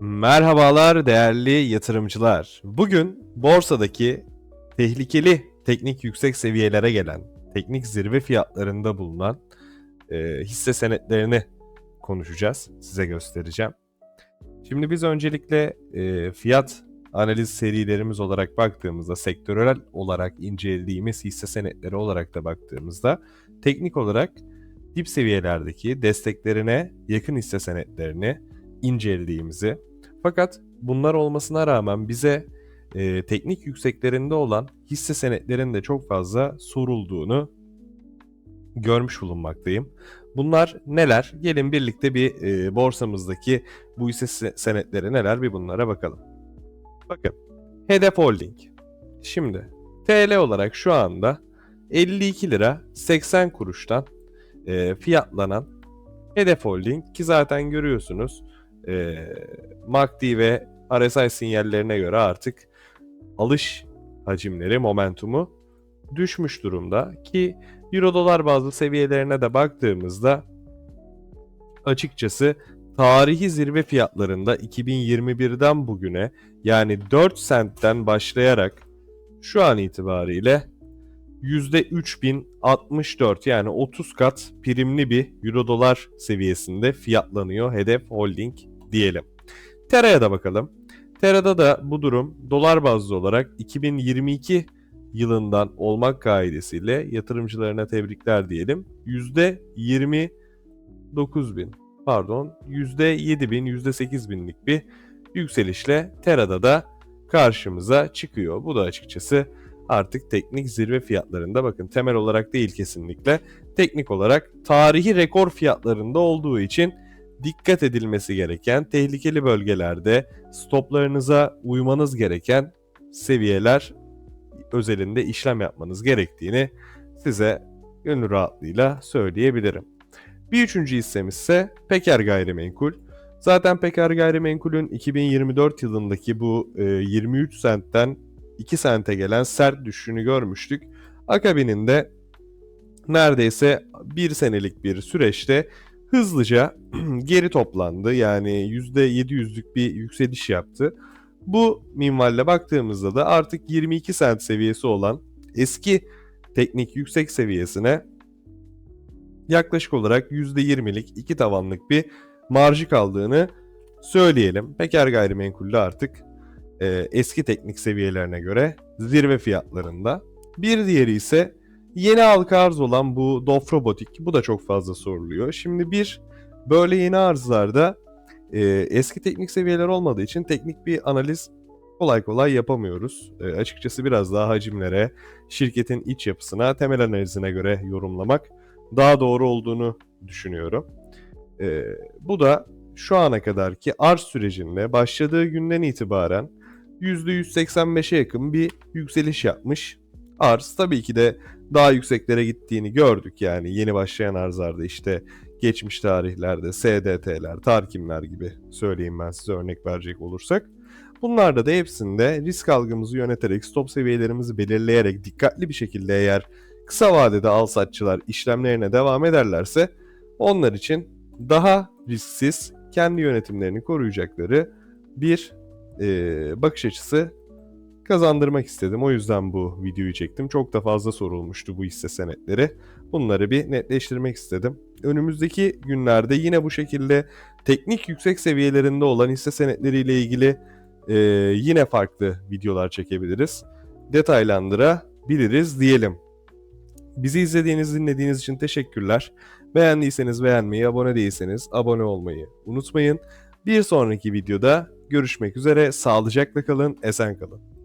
Merhabalar değerli yatırımcılar. Bugün borsadaki tehlikeli teknik yüksek seviyelere gelen, teknik zirve fiyatlarında bulunan e, hisse senetlerini konuşacağız. Size göstereceğim. Şimdi biz öncelikle e, fiyat analiz serilerimiz olarak baktığımızda, sektörel olarak incelediğimiz hisse senetleri olarak da baktığımızda teknik olarak dip seviyelerdeki desteklerine yakın hisse senetlerini incelediğimizi fakat bunlar olmasına rağmen bize e, teknik yükseklerinde olan hisse senetlerin de çok fazla sorulduğunu görmüş bulunmaktayım. Bunlar neler? Gelin birlikte bir e, borsamızdaki bu hisse se- senetleri neler bir bunlara bakalım. Bakın. Hedef Holding. Şimdi TL olarak şu anda 52 lira 80 kuruştan e, fiyatlanan Hedef Holding ki zaten görüyorsunuz e, MACD ve RSI sinyallerine göre artık alış hacimleri, momentumu düşmüş durumda ki Euro dolar bazlı seviyelerine de baktığımızda açıkçası tarihi zirve fiyatlarında 2021'den bugüne yani 4 sentten başlayarak şu an itibariyle %3064 yani 30 kat primli bir euro dolar seviyesinde fiyatlanıyor hedef holding diyelim. Tera'ya da bakalım. Tera'da da bu durum dolar bazlı olarak 2022 yılından olmak kaidesiyle yatırımcılarına tebrikler diyelim. %29 bin pardon %7 bin %8 binlik bir yükselişle Tera'da da karşımıza çıkıyor. Bu da açıkçası artık teknik zirve fiyatlarında bakın temel olarak değil kesinlikle teknik olarak tarihi rekor fiyatlarında olduğu için dikkat edilmesi gereken tehlikeli bölgelerde stoplarınıza uymanız gereken seviyeler özelinde işlem yapmanız gerektiğini size gönül rahatlığıyla söyleyebilirim. Bir üçüncü hissemiz ise Peker Gayrimenkul. Zaten Peker Gayrimenkul'ün 2024 yılındaki bu e, 23 sentten 2 sente gelen sert düşüşünü görmüştük. Akabininde neredeyse bir senelik bir süreçte hızlıca geri toplandı. Yani %700'lük bir yükseliş yaptı. Bu minvalle baktığımızda da artık 22 sent seviyesi olan eski teknik yüksek seviyesine yaklaşık olarak %20'lik iki tavanlık bir marjı kaldığını söyleyelim. Peker Gayrimenkul'de artık e, eski teknik seviyelerine göre zirve fiyatlarında. Bir diğeri ise yeni halka arz olan bu Dof Robotik. Bu da çok fazla soruluyor. Şimdi bir böyle yeni arzlarda e, eski teknik seviyeler olmadığı için teknik bir analiz kolay kolay yapamıyoruz. E, açıkçası biraz daha hacimlere, şirketin iç yapısına, temel analizine göre yorumlamak daha doğru olduğunu düşünüyorum. E, bu da şu ana kadarki arz sürecinde başladığı günden itibaren %185'e yakın bir yükseliş yapmış. Arz tabii ki de daha yükseklere gittiğini gördük yani yeni başlayan arzlarda işte geçmiş tarihlerde SDT'ler, Tarkimler gibi söyleyeyim ben size örnek verecek olursak. Bunlarda da hepsinde risk algımızı yöneterek, stop seviyelerimizi belirleyerek dikkatli bir şekilde eğer kısa vadede al satçılar işlemlerine devam ederlerse onlar için daha risksiz kendi yönetimlerini koruyacakları bir e, bakış açısı kazandırmak istedim. O yüzden bu videoyu çektim. Çok da fazla sorulmuştu bu hisse senetleri. Bunları bir netleştirmek istedim. Önümüzdeki günlerde yine bu şekilde teknik yüksek seviyelerinde olan hisse senetleriyle ilgili e, yine farklı videolar çekebiliriz. Detaylandırabiliriz diyelim. Bizi izlediğiniz, dinlediğiniz için teşekkürler. Beğendiyseniz beğenmeyi, abone değilseniz abone olmayı unutmayın. Bir sonraki videoda görüşmek üzere. Sağlıcakla kalın, esen kalın.